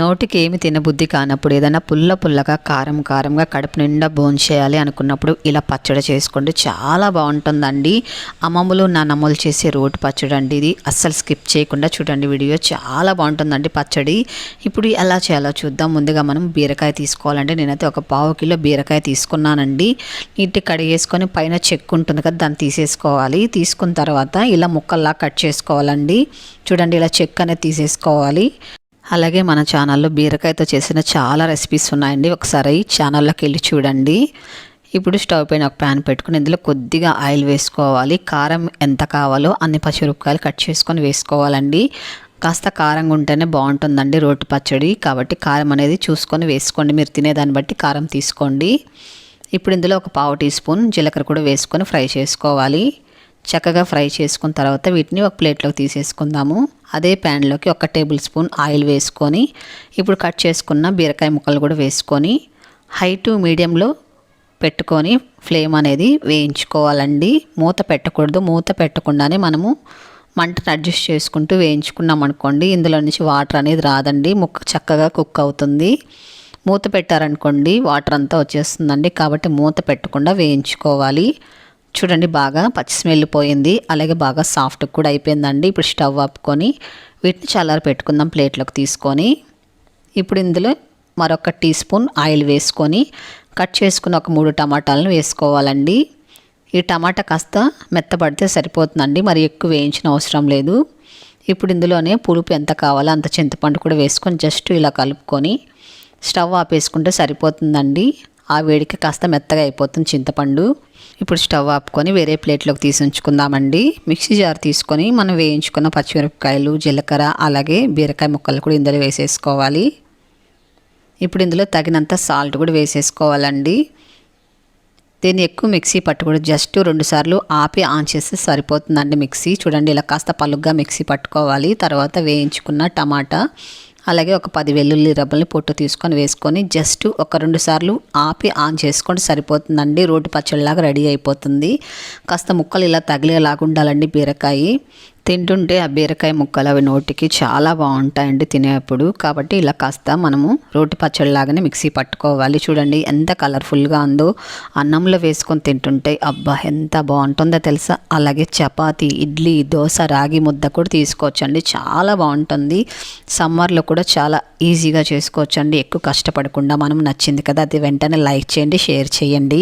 నోటికి ఏమి తినబుద్ధి కానప్పుడు ఏదైనా పుల్ల పుల్లగా కారం కారంగా కడుపు నిండా చేయాలి అనుకున్నప్పుడు ఇలా పచ్చడి చేసుకోండి. చాలా బాగుంటుందండి. అమ్మమ్మలు నాన్నమ్మలు చేసే రోటి పచ్చడి అండి ఇది. అస్సలు స్కిప్ చేయకుండా చూడండి వీడియో. చాలా బాగుంటుందండి పచ్చడి. ఇప్పుడు ఎలా చేయాలో చూద్దాం. ముందుగా మనం బీరకాయ తీసుకోవాలండి. నేనైతే ఒక పావు కిలో బీరకాయ తీసుకున్నానండి. నీటి కడిగేసుకొని పైన చెక్కు ఉంటుంది కదా దాన్ని తీసేసుకోవాలి. తీసుకున్న తర్వాత ఇలా ముక్కల్లా కట్ చేసుకోవాలండి. చూడండి ఇలా చెక్ అనేది తీసేసుకోవాలి. అలాగే మన ఛానల్లో బీరకాయతో చేసిన చాలా రెసిపీస్ ఉన్నాయండి. ఒకసారి ఛానల్లోకి వెళ్ళి చూడండి. ఇప్పుడు స్టవ్ పైన ఒక ప్యాన్ పెట్టుకుని ఇందులో కొద్దిగా ఆయిల్ వేసుకోవాలి. కారం ఎంత కావాలో అన్ని పచ్చిమిరపకాయలు కట్ చేసుకొని వేసుకోవాలండి. కాస్త కారంగా ఉంటేనే బాగుంటుందండి రోటి పచ్చడి. కాబట్టి కారం అనేది చూసుకొని వేసుకోండి. మీరు తినేదాన్ని బట్టి కారం తీసుకోండి. ఇప్పుడు ఇందులో ఒక పావు టీ స్పూన్ జీలకర్ర కూడా వేసుకొని ఫ్రై చేసుకోవాలి. చక్కగా ఫ్రై చేసుకున్న తర్వాత వీటిని ఒక ప్లేట్లోకి తీసేసుకుందాము. అదే ప్యాన్లోకి ఒక టేబుల్ స్పూన్ ఆయిల్ వేసుకొని ఇప్పుడు కట్ చేసుకున్న బీరకాయ ముక్కలు కూడా వేసుకొని హై టు మీడియంలో పెట్టుకొని ఫ్లేమ్ అనేది వేయించుకోవాలండి. మూత పెట్టకూడదు. మూత పెట్టకుండానే మనము మంటను అడ్జస్ట్ చేసుకుంటూ వేయించుకున్నాం అనుకోండి ఇందులో నుంచి వాటర్ అనేది రాదండి. ముక్క చక్కగా కుక్ అవుతుంది. మూత పెట్టారనుకోండి వాటర్ అంతా వచ్చేస్తుందండి. కాబట్టి మూత పెట్టకుండా వేయించుకోవాలి. చూడండి బాగా పచ్చి స్మెల్ పోయింది. అలాగే బాగా సాఫ్ట్ కూడా అయిపోయిందండి. ఇప్పుడు స్టవ్ ఆపుకొని వీటిని చల్లారి పెట్టుకుందాం ప్లేట్లోకి తీసుకొని. ఇప్పుడు ఇందులో మరొక టీ స్పూన్ ఆయిల్ వేసుకొని కట్ చేసుకున్న ఒక మూడు టమాటాలను వేసుకోవాలండి. ఈ టమాటా కాస్త మెత్తబడితే సరిపోతుందండి. మరి ఎక్కువ వేయించిన అవసరం లేదు. ఇప్పుడు ఇందులోనే పులుపు ఎంత కావాలో అంత చింతపండు కూడా వేసుకొని జస్ట్ ఇలా కలుపుకొని స్టవ్ ఆపేసుకుంటే సరిపోతుందండి. ఆ వేడికి కాస్త మెత్తగా అయిపోతుంది చింతపండు. ఇప్పుడు స్టవ్ ఆపుకొని వేరే ప్లేట్లోకి తీసి ఉంచుకుందామండి. మిక్సీ జార్ తీసుకొని మనం వేయించుకున్న పచ్చిమిరపకాయలు జీలకర్ర అలాగే బీరకాయ ముక్కలు కూడా ఇందులో వేసేసుకోవాలి. ఇప్పుడు ఇందులో తగినంత సాల్ట్ కూడా వేసేసుకోవాలండి. దీన్ని ఎక్కువ మిక్సీ పట్టకూడదు. జస్ట్ రెండు సార్లు ఆపి ఆన్ చేస్తే సరిపోతుందండి మిక్సీ. చూడండి ఇలా కాస్త పలుగ్గా మిక్సీ పట్టుకోవాలి. తర్వాత వేయించుకున్న టమాటా. అలాగే ఒక పది వెల్లుల్లి రబ్బల్ని పొట్టు తీసుకొని వేసుకొని జస్ట్ ఒక రెండు సార్లు ఆపి ఆన్ చేసుకొని సరిపోతుందండి. రోటి పచ్చడిలాగా రెడీ అయిపోతుంది. కాస్త ముక్కలు ఇలా తగిలేలాగా ఉండాలండి బీరకాయ. తింటుంటే ఆ బీరకాయ ముక్కలు అవి నోటికి చాలా బాగుంటాయండి తినేప్పుడు. కాబట్టి ఇలా కాస్త మనము రోటి పచ్చడిలాగానే మిక్సీ పట్టుకోవాలి. చూడండి ఎంత కలర్ఫుల్గా ఉందో. అన్నంలో వేసుకొని తింటుంటే అబ్బా ఎంత బాగుంటుందో తెలుసా? అలాగే చపాతి ఇడ్లీ దోశ రాగి ముద్ద కూడా తీసుకోవచ్చండి. చాలా బాగుంటుంది. సమ్మర్లో కూడా చాలా ఈజీగా చేసుకోవచ్చండి. ఎక్కువ కష్టపడకుండా. మనం నచ్చింది కదా అది వెంటనే లైక్ చేయండి షేర్ చేయండి.